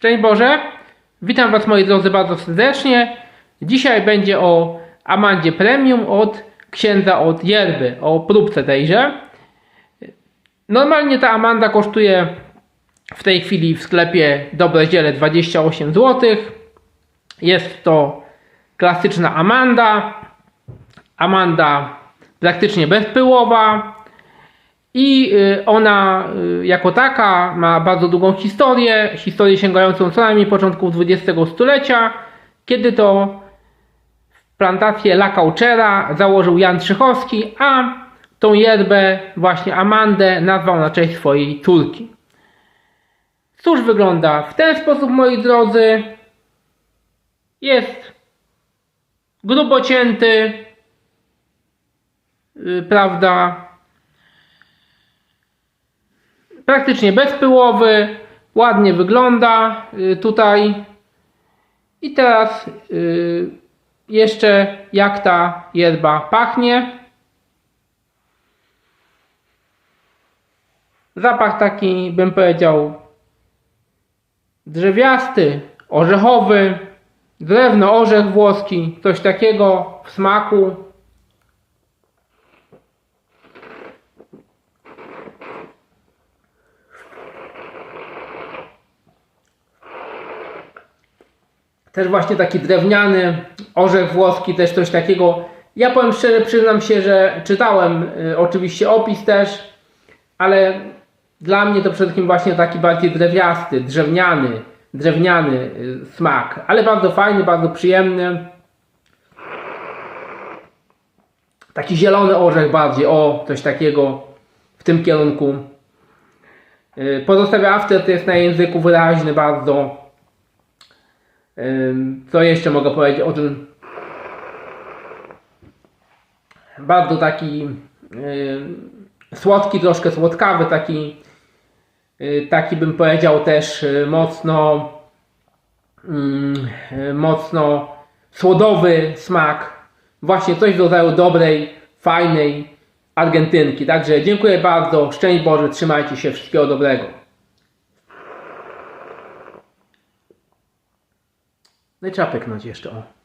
Szczęść Boże, witam Was moi drodzy bardzo serdecznie. Dzisiaj będzie o Amandzie Premium od księdza od Yerby, o próbce tejże. Normalnie ta Amanda kosztuje w tej chwili w sklepie Dobre Ziele 28 zł. Jest to klasyczna Amanda. Amanda praktycznie bezpyłowa. I y, ona y, jako taka ma bardzo długą historię, historię sięgającą co najmniej początków XX stulecia, kiedy to plantację La Cauchera założył Jan Trzychowski, a tą yerbę, właśnie Amandę, nazwał na cześć swojej córki. Cóż wygląda w ten sposób, moi drodzy. Jest grubo cięty, y, prawda, praktycznie bezpyłowy, ładnie wygląda y, tutaj. I teraz y, jeszcze jak ta yerba pachnie. Zapach taki bym powiedział drzewiasty, orzechowy, drewno, orzech włoski, coś takiego w smaku. Też właśnie taki drewniany orzech włoski, też coś takiego. Ja powiem szczerze, przyznam się, że czytałem y, oczywiście opis też, ale dla mnie to przede wszystkim właśnie taki bardziej drewniasty, drewniany, drewniany y, smak, ale bardzo fajny, bardzo przyjemny. Taki zielony orzech bardziej, o, coś takiego w tym kierunku. Y, Pozostawia after jest na języku wyraźny bardzo. Co jeszcze mogę powiedzieć o tym? Bardzo taki słodki, troszkę słodkawy, taki, y, taki bym powiedział też y, mocno, ym, y, mocno słodowy smak. Właśnie coś w rodzaju dobrej, fajnej Argentynki. Także dziękuję bardzo. Szczęść Boże, trzymajcie się, wszystkiego dobrego. No i trzeba pyknąć jeszcze, o.